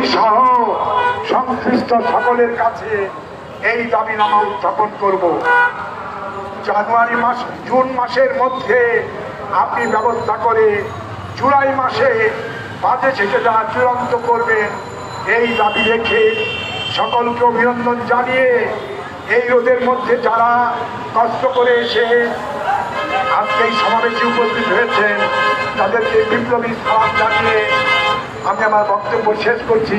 সভাপতি সহ সংশ্লিষ্ট সকলের কাছে এই দাবিনামা উত্থাপন করব। জানুয়ারি মাস, জুন মাসের মধ্যে আপনি ব্যবস্থা করে জুলাই মাসে বাজে সেটা চূড়ান্ত করবেন। এই দাবি রেখে সকলকে অভিনন্দন জানিয়ে এই রোদের মধ্যে যারা কষ্ট করে এসে আজকে এই সমাবেশে উপস্থিত হয়েছেন তাদেরকে বিপ্লবী সালাম জানিয়ে আমি আমার বক্তব্য শেষ করছি।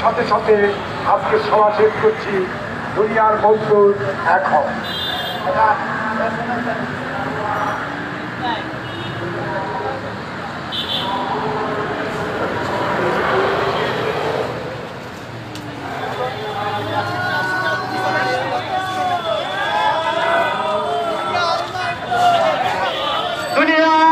সাথে সাথে আজকে সভা শেষ করছি। দুনিয়ার মজদুর এখন দুনিয়া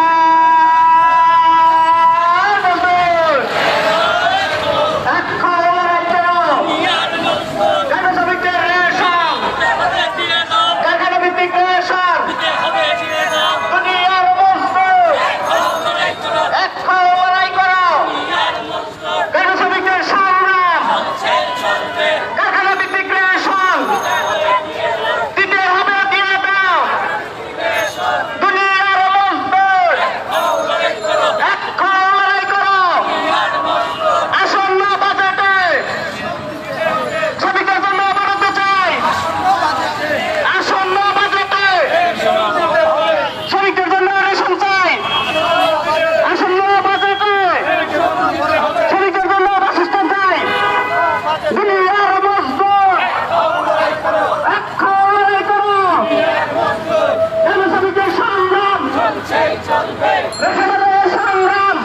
সংগ্রাম